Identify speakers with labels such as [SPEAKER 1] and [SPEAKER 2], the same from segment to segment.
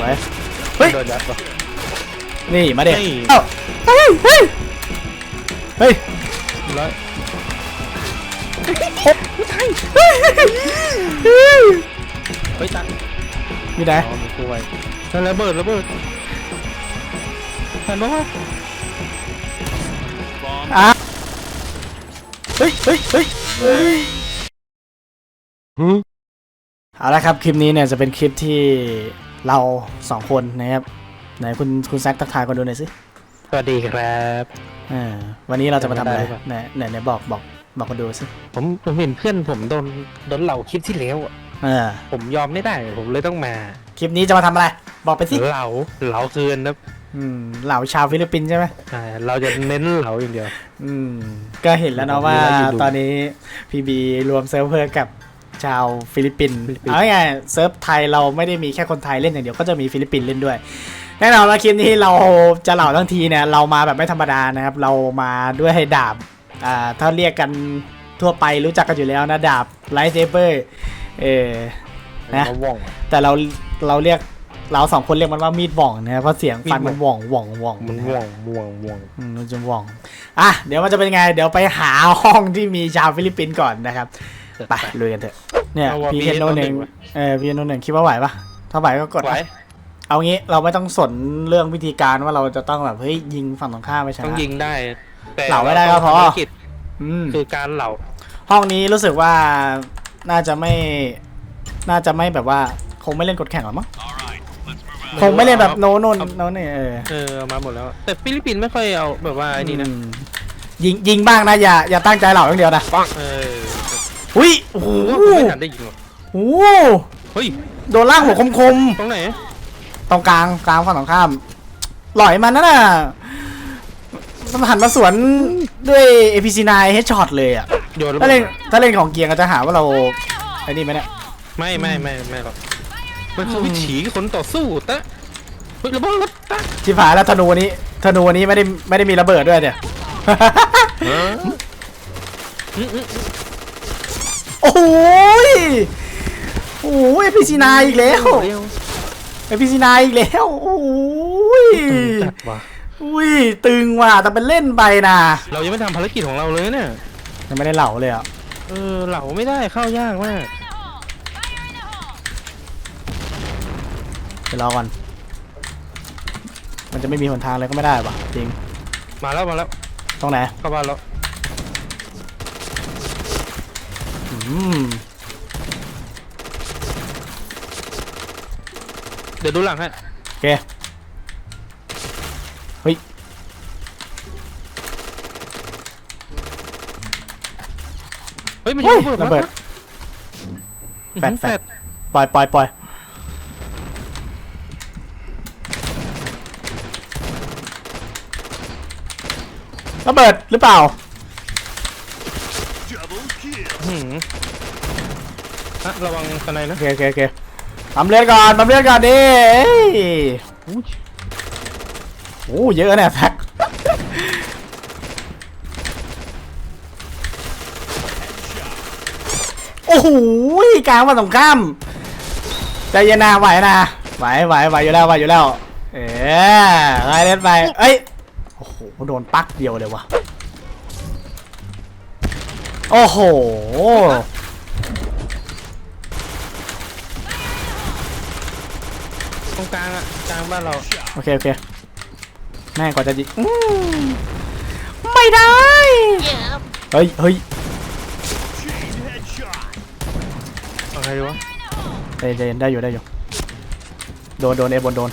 [SPEAKER 1] สวยเฮ้ย
[SPEAKER 2] โดนยัดปะ
[SPEAKER 1] นี่มาเด็ก
[SPEAKER 2] นี่
[SPEAKER 1] เอ้าเฮ้ยเฮ้ยเฮ้ย
[SPEAKER 2] ร้อย
[SPEAKER 1] เฮ้ย
[SPEAKER 2] เฮ้ยตัน
[SPEAKER 1] มีไหน
[SPEAKER 2] อ๋อมีตัวไว้นั่นระเบิดระเบิดเห็นปะวะ
[SPEAKER 1] อะเฮ้ยเฮ้ยเฮ้ยเฮ้ยเอาละครับคลิปนี้เนี่ยจะเป็นคลิปที่ เราสองคนนะครับไหนคุณคุณแซคทักทายคนดูหน่อยสิ
[SPEAKER 2] สวัสดีครับ
[SPEAKER 1] เออวันนี้เราจะมาทำอะไร
[SPEAKER 2] ได้ปะ
[SPEAKER 1] ไหนไหนไหนบอกบอกบอกคนดูสิ
[SPEAKER 2] ผมผมเห็นเพื่อนผมโดนโดนเหล่าคลิปที่แล้วอะ
[SPEAKER 1] เออ
[SPEAKER 2] ผมยอมไม่ได้ผมเลยต้องมา
[SPEAKER 1] คลิปนี้จะมาทำอะไร บอกไปสิ
[SPEAKER 2] เหล่าเหล่าคืนนะ
[SPEAKER 1] อืมเหล่าชาวฟิลิปปินส์ใช่ไหม
[SPEAKER 2] ใช่เราจะเน้นเหล่าอย่างเดียว
[SPEAKER 1] อืม ก็เห็นแล้วเนาะว่า
[SPEAKER 2] มีอะไรอยู่ดู
[SPEAKER 1] ตอนนี้พีบีรวมเซิร์ฟเวอร์กับ ชาวฟิลิปปินส์
[SPEAKER 2] ฟิลิปปินส์
[SPEAKER 1] เอาง่ายๆเซิร์ฟไทยเราไม่ได้มีแค่คนไทยเล่นอย่างเดียวก็จะมีฟิลิปปินส์เล่นด้วยแน่นอนว่าคลิปนี้เราจะเหล่าทั้งทีเนี่ยเรามาแบบไม่ธรรมดานะครับ เรามาด้วยดาบอ่าถ้าเรียกกันทั่วไปรู้จักกันอยู่แล้วนะดาบไลท์เซเบอร์เออนะ
[SPEAKER 2] มาว่อง
[SPEAKER 1] แต่เราเราเรียกเราสองคนเรียกมันว่ามีดหว่องนะครับเพราะเสียงฟัน
[SPEAKER 2] มี
[SPEAKER 1] มั
[SPEAKER 2] ด
[SPEAKER 1] น
[SPEAKER 2] ห
[SPEAKER 1] ห
[SPEAKER 2] ว่
[SPEAKER 1] ว่
[SPEAKER 2] อ
[SPEAKER 1] องงหว่องหว่อง
[SPEAKER 2] มัน
[SPEAKER 1] นะ
[SPEAKER 2] ว่องม่วงม่วง
[SPEAKER 1] อืมมันจะหว่องอะเดี๋ยวมันจะเป็นไง เดี๋ยวไปหาห้องที่มีชาวฟิลิปปินส์ก่อนนะครับ ไปลุยกันเถอะเนี่ย
[SPEAKER 2] เอาว่า
[SPEAKER 1] พี
[SPEAKER 2] มี
[SPEAKER 1] เอ็นโน
[SPEAKER 2] ตัว
[SPEAKER 1] ห
[SPEAKER 2] หนึ่
[SPEAKER 1] นึ่ง
[SPEAKER 2] งวะ
[SPEAKER 1] เออพีเอ็นโนหนึ่งคิดว่าไหวปะถ้าไหวก็กด
[SPEAKER 2] ไหว
[SPEAKER 1] เอางี้เราไม่ต้องสนเรื่องวิธีการว่าเราจะต้องแบบเฮ้ยยิงฝั่งตรงข้ามไปช
[SPEAKER 2] ต้อง
[SPEAKER 1] นะ
[SPEAKER 2] ยิงได้ แต่
[SPEAKER 1] เหล่าไม่ได้ก็พอ
[SPEAKER 2] ภารกิจ
[SPEAKER 1] อืม
[SPEAKER 2] คือการเหล่า
[SPEAKER 1] ห้องนี้รู้สึกว่าน่าจะไม่ น่าจะไม่แบบว่า คงไม่เล่นกดแข่งหรอมั้ง คงไม่เล่นแบบโนโนนโนนี่เออ
[SPEAKER 2] เออเอามาหมดแล้ว แต่ฟิลิปปินส์ไม่ค่อยเอาแบบว่าไอ้นี่นะ
[SPEAKER 1] อืมยิงยิงบ้างนะอย่าอย่าตั้งใจเหล่าอย่างเดียวนะ
[SPEAKER 2] ปังเออ
[SPEAKER 1] อุ้ยโอ้โห
[SPEAKER 2] ผมว่าผมไม่ทันได้ยิงหรอก
[SPEAKER 1] โอ้โห
[SPEAKER 2] เฮ้ย
[SPEAKER 1] โดนล่างหัวคม
[SPEAKER 2] ตรงไหน
[SPEAKER 1] ๆตรงกลางกลางฝั่งตรงข้ามหล่อยมันนั่นน่ะมันหันมาสวนด้วย APC9 Headshot เลยอะ
[SPEAKER 2] โยนระ
[SPEAKER 1] ถ้า
[SPEAKER 2] เบิ
[SPEAKER 1] เล่
[SPEAKER 2] ด
[SPEAKER 1] นถ้าเล่นของเกียร์ก็จะหาว่าเราไอ้นี่ไหมเนี่ย
[SPEAKER 2] ไม่ไม่ไม่ไม่หรอกมันคือวิถีคนต่อสู้ตะเฮ้ยระเบิดตะ
[SPEAKER 1] ชิบหายแล้วธนูนี้ธนูนี้ไม่ได้ไม่ได้มีระเบิดด้วยเนี่ย
[SPEAKER 2] อืมอืม
[SPEAKER 1] โอ้ยโอ้ย APC9 อีกแล้ว
[SPEAKER 2] เร็ว
[SPEAKER 1] APC9 อีกแล้วโอ้ย
[SPEAKER 2] จัดว่ะ
[SPEAKER 1] อุ้ยตึงว่ะแต่เป็นเล่นไปนะ
[SPEAKER 2] เรายังไม่ทำภารกิจของเราเลยเนี่ย
[SPEAKER 1] ยังไม่ได้เหล่าเลยอะ
[SPEAKER 2] เออเหล่าไม่ได้เข้ายากมาก
[SPEAKER 1] เดี๋ยวรอก่อนมันจะไม่มีหนทางเลยก็ไม่ได้ว่ะจริง
[SPEAKER 2] มาแล้วมาแล้ว
[SPEAKER 1] ตรงไหน
[SPEAKER 2] เข้าบ้านแล้ว
[SPEAKER 1] อืม
[SPEAKER 2] เดี๋ยวดูหลังให้
[SPEAKER 1] โอเค เฮ้ย
[SPEAKER 2] เฮ้ยมัน
[SPEAKER 1] เฮ้ย
[SPEAKER 2] ยิง
[SPEAKER 1] ระเบิดแฟ
[SPEAKER 2] แฟ
[SPEAKER 1] ด
[SPEAKER 2] ด
[SPEAKER 1] แฟ
[SPEAKER 2] แฟ
[SPEAKER 1] ด
[SPEAKER 2] ด
[SPEAKER 1] ปล่อยปล่อยปล่อยระเบิดหรือเปล่า
[SPEAKER 2] หืมอะระวังสไนนะ
[SPEAKER 1] โอเคโอเคโอเคปั๊มเลือดก่อนปั๊มเลือดก่อนดิเอ้ย
[SPEAKER 2] อุ๊ย
[SPEAKER 1] โอ้เยอะเนี่ยแท็กโอ้โหกลางมาสงข้ามใจเย็นนะไหวนะไหวไหวไหวอยู่แล้วไหวอยู่แล้ว เอ๊ใครเล่นไปเอ้ย โอ้โหโดนปักเดียวเลยวะ โอ้โห
[SPEAKER 2] ตรงกลางอะกลางบ้านเรา
[SPEAKER 1] โอเค โอเค แม่งกว่าจะยิงอืมไม่ได้ เฮ้ย เฮ้ย
[SPEAKER 2] เอาไงดีวะ
[SPEAKER 1] ใจเย็นได้อยู่ได้อยู่ โดน โดนเอบนโดน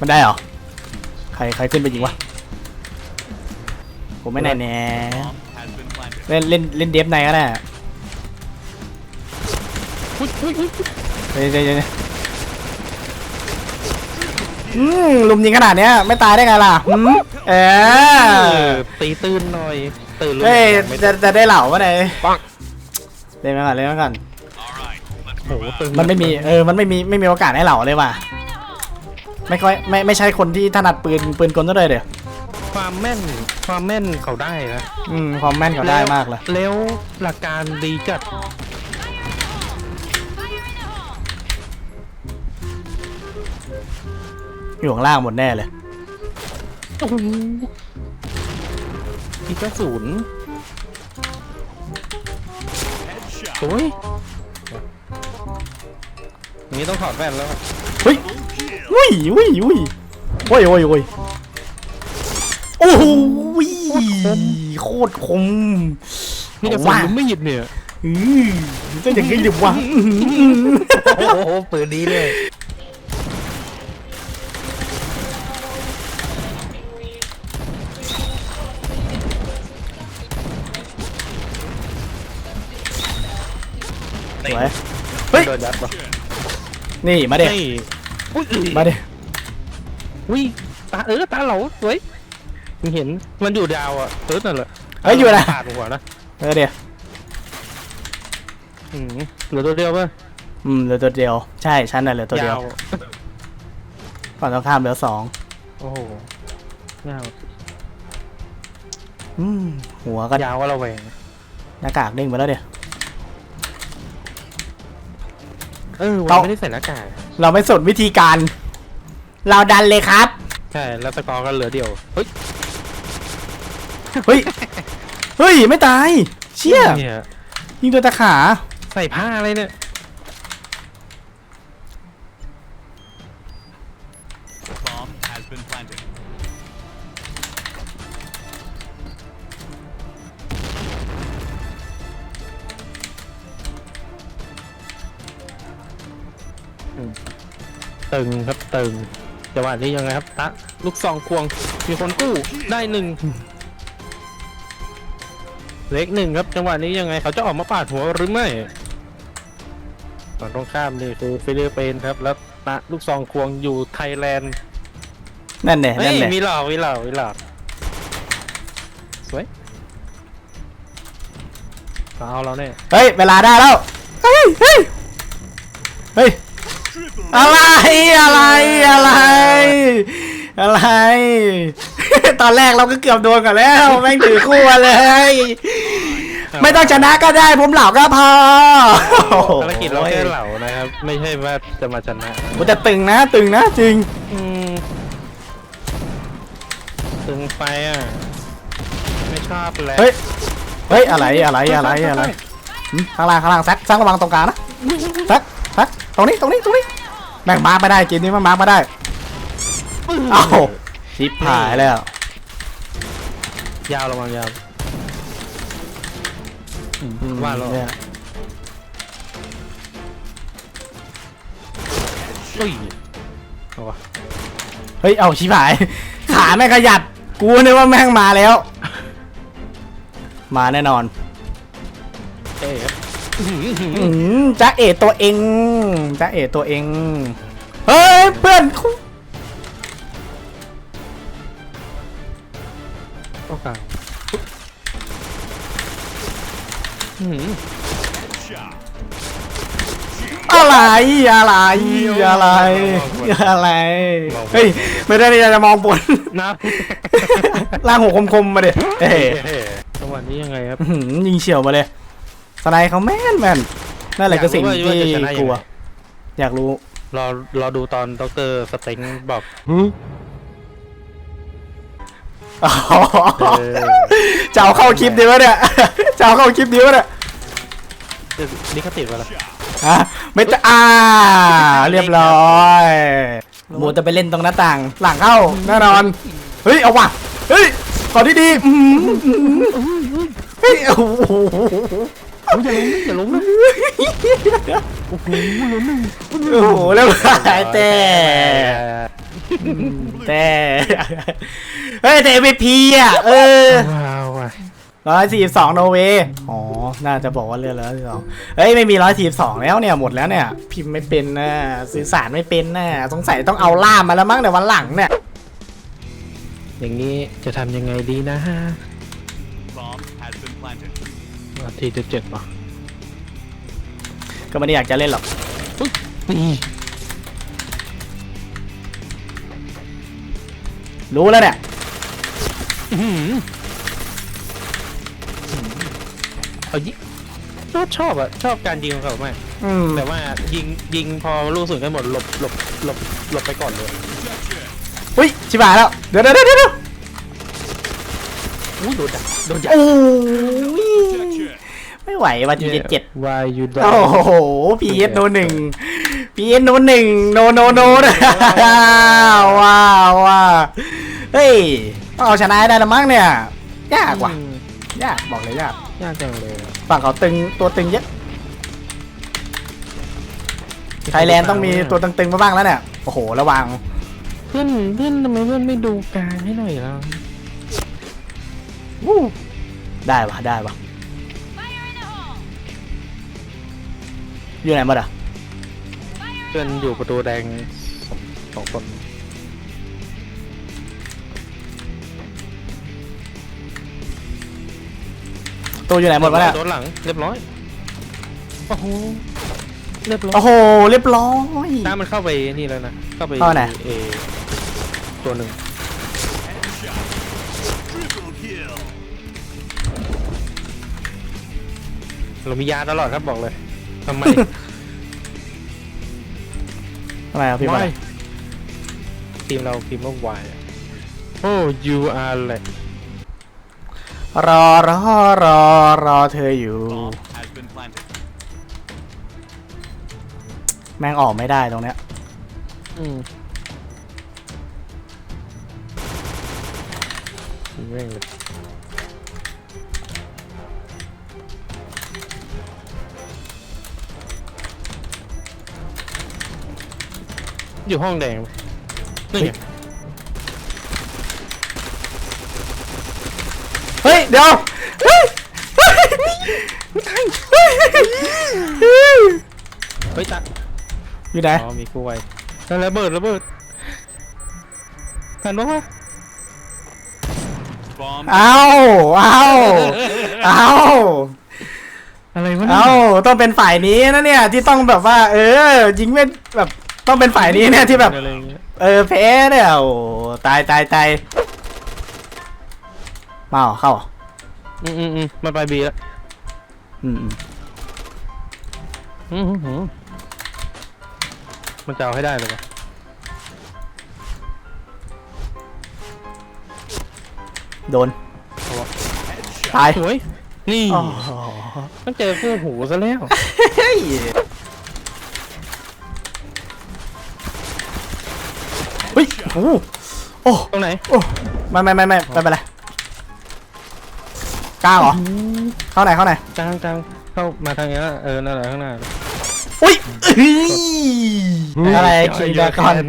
[SPEAKER 1] มันได้เหรอ ใครใครขึ้นไปยิงวะ ผมไม่แน่แน่เล่นเล่นเล่นเดฟในก็ได้
[SPEAKER 2] อุ๊ยอุ๊ยอุ๊ย
[SPEAKER 1] เดี๋ยวเดี๋ยวเดี๋ยวอืมลุมยิงขนาดเนี้ยไม่ตายได้ไงล่ะหืมเอ
[SPEAKER 2] เอ
[SPEAKER 1] อ
[SPEAKER 2] อตีตื่นหน่อย ตื่นเลย
[SPEAKER 1] เฮ้ย
[SPEAKER 2] ไม่
[SPEAKER 1] จะจะได้เหล่าวะไหน
[SPEAKER 2] ปัง
[SPEAKER 1] เล่นมาก่อนเล่นมาก่อน
[SPEAKER 2] โอ้โหตื่น
[SPEAKER 1] มันไม่มีเออมันไม่มีไม่มีโอกาสให้เหล่าเลยว่ะ ไม่ค่อยไม่ไม่ใช่คนที่ถนัดปืนปืนกลซะเลยเดี๋ยว
[SPEAKER 2] ความแม่นความแม่นเขาได้นะ
[SPEAKER 1] อืมความแม่นเขาได้มากเลย
[SPEAKER 2] แล้วหลักการดีจัด
[SPEAKER 1] อยู่ข้างล่างหมดแน่เลย
[SPEAKER 2] โอ้โหอีกกระสุนโอ้ยอย่างนี้ต้องถอดแว่นแล้วอะ
[SPEAKER 1] เฮ้ย อุ้ยอุ้ยอุ้ยโอ้ยโอ้ยโอ้ยโอ้โหโคตรคม
[SPEAKER 2] นี่กระสุน
[SPEAKER 1] ว่า
[SPEAKER 2] มันไม่หยิบเนี่ย
[SPEAKER 1] อือจะอย่างงี้ดิวะ
[SPEAKER 2] โอ้โหปืนนี้เลย
[SPEAKER 1] สวยเฮ้ย
[SPEAKER 2] โดนยัดปะ
[SPEAKER 1] นี่มาเด็
[SPEAKER 2] นี่ อุ้ย
[SPEAKER 1] มาเด็
[SPEAKER 2] อุ้ยตาเออตาเหลาสวยมึงเห็นมันอยู่ดาวอะเออนั่นแหละ
[SPEAKER 1] เฮ้ยอยู่นะ
[SPEAKER 2] ปาดหัวนะ
[SPEAKER 1] เออเดี๋ยว
[SPEAKER 2] อืมเหลือตัวเดียวป่ะ
[SPEAKER 1] อืมเหลือตัวเดียวใช่ฉันน่ะเหลือตัวเดียวา
[SPEAKER 2] ว
[SPEAKER 1] ฝั่งตรงข้ามเหลือสอง
[SPEAKER 2] โอ้โหยาว
[SPEAKER 1] อืมหัวก็
[SPEAKER 2] ยาวก็ระแวง
[SPEAKER 1] หน้ากากเด้งไปแล้วเดี๋ยว
[SPEAKER 2] เออวัน
[SPEAKER 1] เอา
[SPEAKER 2] ไม่ได้ใส่หน้ากาก
[SPEAKER 1] เราไม่สนวิธีการ เราดันเลยครับ
[SPEAKER 2] ใช่แล้วสกอร์ก็เหลือเดียวเฮ้ย
[SPEAKER 1] เฮ้ยเฮ้ยไม่ตาย เชี่ย
[SPEAKER 2] เนี่ย
[SPEAKER 1] ยิงตัวตะขา
[SPEAKER 2] ใส่ผ้าอะไรเนี่ย ตึงครับตึงจังหวะนี้ยังไงครับตะลูกซองควงมีคนกู้ได้หนึ่งเล็กหนึ่งครับจังหวะนี้ยังไงเขาจะออกมาปาดหัวหรือไม่ฝั่งตรงข้ามนี่คือฟิลิปปินส์ครับ แล้วตะลูกซองควงอยู่ไทยแลนด์
[SPEAKER 1] นั่นแหละ
[SPEAKER 2] เฮ้
[SPEAKER 1] นั่
[SPEAKER 2] ย
[SPEAKER 1] นแหละ
[SPEAKER 2] มีหลอกมีหลอกมีหลอกสวยเอาเราเนี่ย
[SPEAKER 1] เฮ้ย เวลาได้แล้ว เฮ้ย เฮ้ย เฮ้ย อะไรอะไรอะไร อะไร ตอนแรกเราก็เกือบโดนกันแล้ว แม่งถือคู่มาเลย ไม่ต้องชนะก็ได้ผมเหล่าก็พอ
[SPEAKER 2] ภารกิจเราแค่เหล่านะครับ ไม่ใช่ว่าจะมาชนะ
[SPEAKER 1] โอ้แต่ตึงนะ ตึงนะจริง
[SPEAKER 2] อืมถึงไปอะ ไม่ชอบแล้ว
[SPEAKER 1] เฮ้ยเฮ้ยอะไรอะไรอะไรอะไรหึข้างล่างข้างล่างแซกแซกระวังตรงกลางนะแซก แซกตรงนี้ตรงนี้ตรงนี้แม่งมาร์คไม่ได้เกมนี้มันมาร์คไม่ได้เอ้าชิปหายแล้ว
[SPEAKER 2] ยาวระวังยาว ว่าแล้ว
[SPEAKER 1] เนี่ย
[SPEAKER 2] เฮ้ยเอาวะ
[SPEAKER 1] เฮ้ยเอาชิบหาย ขาแม่งขยับกูนึกว่าแม่งมาแล้ว มาแน่นอน
[SPEAKER 2] เอ๊ะครับ
[SPEAKER 1] อืม จ้าเอตัวเองจ้าเอตัวเอง เฮ้ยเพื่อนกู
[SPEAKER 2] โอกาสอื้อหือ
[SPEAKER 3] Shot.
[SPEAKER 1] อะไรอะไรอะไรอะไรเฮ้ยไม่ได้จะมองบน
[SPEAKER 2] น้
[SPEAKER 1] ล่างหัวคมๆมาเด็เอ้ยำ
[SPEAKER 2] จังหวะนี้ยังไงครับ
[SPEAKER 1] อื้อหือยิงเฉียวมาเลย สไนเขาแม่นแม่นนั่นแหละคือสิ่ง
[SPEAKER 2] อยากรู้
[SPEAKER 1] ที่
[SPEAKER 2] ว่าจะชนะยังไง
[SPEAKER 1] กลัว อยากรู้
[SPEAKER 2] รอรอดูตอนดรสเต็งบอก
[SPEAKER 1] อ๋อ
[SPEAKER 2] เออ
[SPEAKER 1] จะเอาเข้าคลิปดีวะเนี่ยจะเอาเข้าคลิปดีวะเนี่ย
[SPEAKER 2] นี่เขาติดมาแล้ว
[SPEAKER 1] ฮะไม่จะอ่า เรียบร้อยหมูจะไปเล่นตรงหน้าต่าง หลังเข้าแน่นอน เฮ้ย เอาว่ะ เฮ้ยขอดีๆอื้อหืออื้อหื อเฮ้ยโอ้โห
[SPEAKER 2] อย่าล้มนะอย่าล้มนะ
[SPEAKER 1] โอ้โหแล้วหายแต่แต่เฮ้ยแต่ MVP อะเออ
[SPEAKER 2] ว้าวว่ะ
[SPEAKER 1] ร้อยสี่สองโนเวอ๋อ น่าจะบอกว่าเรื่องร้อยสี่สองเฮ้ย ไม่มีร้อยสี่สองแล้วเนี่ย หมดแล้วเนี่ย พิมพ์ไม่เป็นนะสื่อสารไม่เป็นนะสงสัยต้องเอาล่ามมาแล้วมั้งในวันหลังเนี่ย
[SPEAKER 2] อย่างนี้จะทำยังไงดีนะฮะ นาทีจะเจ็ดป่ะ
[SPEAKER 1] ก็ไม่ได้อยากจะเล่นหรอก
[SPEAKER 2] นี่
[SPEAKER 1] รู้แล้วเนี่ย
[SPEAKER 2] อื้อหือเอายิชอบชอบอะชอบการยิงของเขามาก
[SPEAKER 1] อืม
[SPEAKER 2] แต่ว่ายิงยิงพอลูกสุนกันหมดหลบหลบหลบหลบไปก่อนเลย
[SPEAKER 1] อุ้ยชิบหายแล้ว เดี๋ยวเดี๋ยวเดี๋ยวเดี๋ยว
[SPEAKER 2] อุ้ยโดนดักโดนดัก
[SPEAKER 1] โอ้ย
[SPEAKER 3] Protection.
[SPEAKER 1] ไม่ไหวว่ะจีเจ็ดเจ็ด
[SPEAKER 2] วายยูด
[SPEAKER 1] โอ้โหพีเอสโนหนึ่งพีเอสโนหนึ่งโนโนโนนะว้าวว้าวเฮ้ยต้องเอาชนะให้ได้ละมั้งเนี่ย ยากว่ะ ยากบอกเลยยาก
[SPEAKER 2] ยากจังเลยอะ
[SPEAKER 1] ฝั่งเขาตึงตัวตึงเยอะไทยแลนด์ต้องมีตัวตึงๆมาบ้างแล้วเนี่ย โอ้โห ระวัง
[SPEAKER 2] เพื่อนเพื่อนทำไมเพื่อนไม่ดูการให้หน่อยล่ะ
[SPEAKER 1] วู้ได้ปะได้ปะ อยู่ไหนหมดอะ
[SPEAKER 2] เพื่อนอยู่ประตูแดงสองสองคน
[SPEAKER 1] ตัวอยู่ไหนหมดวะเนี่ย
[SPEAKER 2] โดนหลังเรียบร้อยโอ้โหเรียบร้อย
[SPEAKER 1] โอ้โหเรียบร้อย
[SPEAKER 2] น้ามันเข้าไปนี่แล้วนะเข้าไป
[SPEAKER 1] เข้าไหน
[SPEAKER 2] เอตัวหนึ่ง
[SPEAKER 3] Headshot. Triple kill.
[SPEAKER 2] เรามียาตลอดครับบอกเลย ทำไม
[SPEAKER 1] ทำไมครับพี่บอล
[SPEAKER 2] Why? ทีมเราพิมพ์ว่าวายโอ้ you are เลย
[SPEAKER 1] รอรอรอรอเธออยู่
[SPEAKER 3] Bomb has been planted.
[SPEAKER 1] แม่งออกไม่ได้ตรงเนี้ย
[SPEAKER 2] อืมแม่งเลย อยู่ห้องแดงนี่ไง
[SPEAKER 1] เฮ้ย เดี๋ยวเฮ้ยเฮ้ยเฮ้ย
[SPEAKER 2] เฮ้ยตา
[SPEAKER 1] อยู่ไหน
[SPEAKER 2] อ๋อมีกูไว้นั่นระเบิดระเบิดหันมา
[SPEAKER 3] Bomb
[SPEAKER 1] เอาเอาเอา
[SPEAKER 2] อะไรวะเนี่ย
[SPEAKER 1] เอาต้องเป็นฝ่ายนี้นะเนี่ย ที่ต้องแบบว่า เออ ยิงไม่แบบ ต้องเป็นฝ่ายนี้เนี่ยที่แบบ
[SPEAKER 2] อะไรอย่างเงี้ย
[SPEAKER 1] เออแพ้เนี่ยโอ้ตายตายตายมาเหรอเข้าเหรอ
[SPEAKER 2] อืมอืมอืมมันไปบีแล้ว
[SPEAKER 1] อืมอืม
[SPEAKER 2] อืมอืมอืมมันจะเอาให้ได้เลยวะ
[SPEAKER 1] โดน
[SPEAKER 3] headshot.
[SPEAKER 1] ตาย
[SPEAKER 2] สวยนี่
[SPEAKER 1] อ๋อ
[SPEAKER 2] ต้องเจอคู่หูซะแล้ว
[SPEAKER 1] เฮ้ย อ้โหโอ้
[SPEAKER 2] ตรงไหน
[SPEAKER 1] โอ้ไม่ไม่ไม่ไม่ไม่เป็นไรกล้าเหรอ เข้าไหนเข้าไหน
[SPEAKER 2] กลางกลางเข้ามาทางนี้แล้วเออนั่นแหละข้างหน้า
[SPEAKER 1] อุ้ยเฮ้ยอะไรคิงดากอน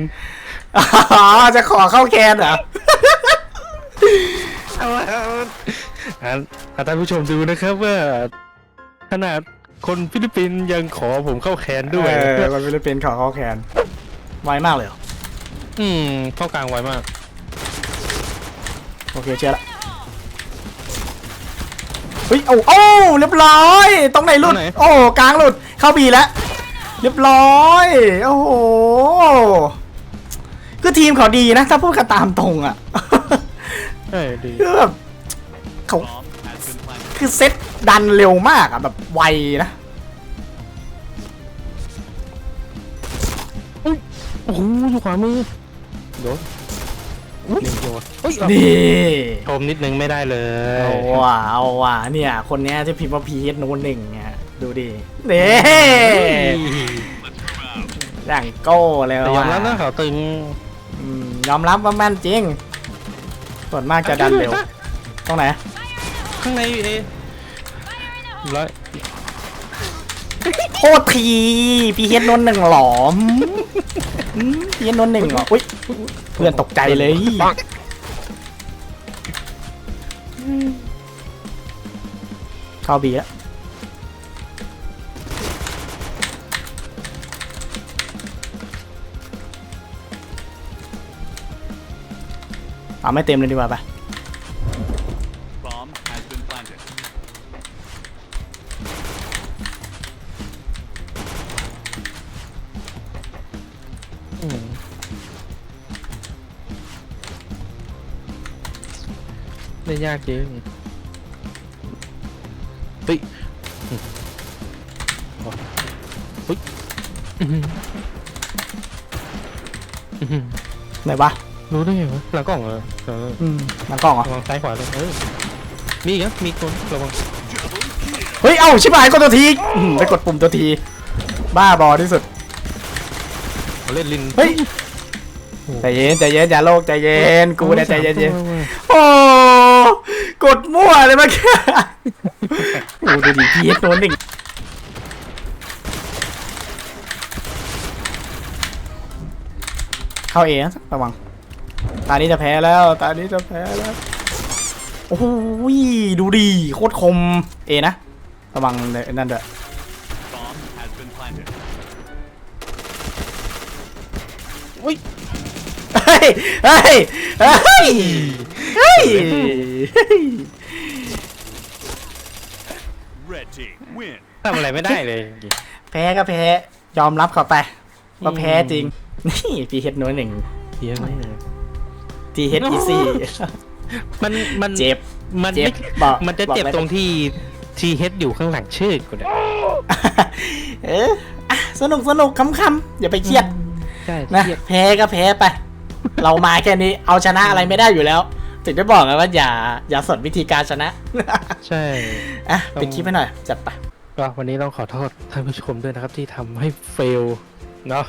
[SPEAKER 1] อ๋อจะขอเข้าแคนเหรอ
[SPEAKER 2] เอาละเอาละอะอะท่านผู้ชมดูนะครับว่าขนาดคนฟิลิปปินส์ยังขอผมเข้าแคนด้วย
[SPEAKER 1] เออมันฟิลิปปินส์ขอเข้าแคนไวมากเลยเหรอ
[SPEAKER 2] อืมเข้ากลางไวมาก
[SPEAKER 1] โอเคเชื่อละเฮ้ยโอ้โอ้เรียบร้อยตรงไหนหลุดโอ้กลางหลุดเข้าบีแล้วเรียบร้อยโอ้โหคือทีมเขาดีนะ ถ้าพูดกันตามตรงอะ
[SPEAKER 2] ใช่ดี
[SPEAKER 1] คือแบบเขา
[SPEAKER 3] Bomb has been planted.
[SPEAKER 1] คือเซตดันเร็วมากอะแบบไวนะ
[SPEAKER 2] โอ้โหอยู่ขวามือ โดนหนึ่งโดนเฮ้ย
[SPEAKER 1] นี่
[SPEAKER 2] ชมนิดนึงไม่ได้เลย
[SPEAKER 1] เอาว่ะเอาว่ะเนี่ย คนเนี้ยที่พิมพ์ว่าพีเอสโนหนึ่งเนี่ยดูดินี่
[SPEAKER 3] Let's move out.
[SPEAKER 1] อย่างโก้เลย
[SPEAKER 2] แต่ยอมรับนะ
[SPEAKER 1] ว่ะ
[SPEAKER 2] เขาตึง
[SPEAKER 1] อืมยอมรับว่าแม่นจริง ส่วนมากจะดันเร็วตรงไหน
[SPEAKER 2] ข้างในเอร้อย
[SPEAKER 1] โทษที พี่เฮดนนท์หนึ่งหลอมพีเฮดนนท์หนึ่งเหรออุ้ยเพื่อนตกใจเลยเข้าบีแล้วเอาไม่เต็มเลยดีกว่าปะ
[SPEAKER 2] ไม่ยากจริงเฮ้ยอืมโอ้เฮ้ยอื้อหืออื้อหือ
[SPEAKER 1] ไหนวะ
[SPEAKER 2] รู้ได้ไงวะหลังกล่องเหรอเออ
[SPEAKER 1] อืมหลังกล้องเหรอ
[SPEAKER 2] ระวังซ้ายขวาเลยเออมีอีกนะมีคนระวัง
[SPEAKER 1] เฮ้ย เอ้า ชิบหายกดตัวทีอืมไปกดปุ่มตัวที บ้าบอที่สุด
[SPEAKER 2] เขาเล่นลิน
[SPEAKER 1] เฮ้ย ใจเย็น ใจเย็น อย่าโลกใจเย็น กูเนี่ยใจเย็น
[SPEAKER 2] โอ้
[SPEAKER 1] ๆโอ้ กดมั่วเลยเมื่อกี้โอ้ดูดิพีเอสโนนหนึ่งเข้าเอนะระวัง ตานี้จะแพ้แล้ว ตานี้จะแพ้แล้ว โอ้โหดูดิโคตรคม เอนะ ระวังเลยนั่นด้วย
[SPEAKER 3] Bomb has been planted.
[SPEAKER 1] เฮ้ย เฮ้ย เฮ้ย เฮ้ย เฮ้ย
[SPEAKER 3] Red team win.
[SPEAKER 2] ทำอะไรไม่ได้เลย
[SPEAKER 1] แพ้ก็แพ้ ยอมรับเข้าไปว่าแพ้จริง นี่พีเฮดโน้นหนึ่ง
[SPEAKER 2] เฮียไม่
[SPEAKER 1] ทีเฮดอีซี่
[SPEAKER 2] มันมัน
[SPEAKER 1] เจ็บ
[SPEAKER 2] มัน
[SPEAKER 1] เจ็บ
[SPEAKER 2] ไม่
[SPEAKER 1] บอก
[SPEAKER 2] มันจะเจ็บ
[SPEAKER 1] บอกไม่
[SPEAKER 2] ตรงที่ทีเฮดอยู่ข้างหลังชื่อกูเนี่ย
[SPEAKER 1] เอออะสนุกสนุกคำๆอย่าไปเครียด
[SPEAKER 2] ใช่
[SPEAKER 1] นะ
[SPEAKER 2] เครียด
[SPEAKER 1] แพ้ก็แพ้ไป เรามาแค่นี้เอาชนะอะไรไม่ได้อยู่แล้ว ถึงได้บอกไงว่าอย่าอย่าสนวิธีการชนะ
[SPEAKER 2] ใช่
[SPEAKER 1] อะปิดคลิปให้หน่อย จัดไป
[SPEAKER 2] ก็วันนี้ต้องขอโทษท่านผู้ชมด้วยนะครับที่ทำให้เฟลเนาะ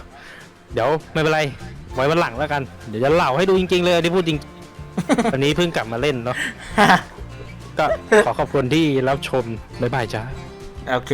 [SPEAKER 2] เดี๋ยวไม่เป็นไร ไว้วันหลังแล้วกัน เดี๋ยวจะเล่าให้ดูจริง ๆ เลยอันนี้พูดจริง วันนี้เพิ่งกลับมาเล่นเนาะก็ขอขอบคุณที่รับชมบ๊ายบายจ้า
[SPEAKER 1] โอเค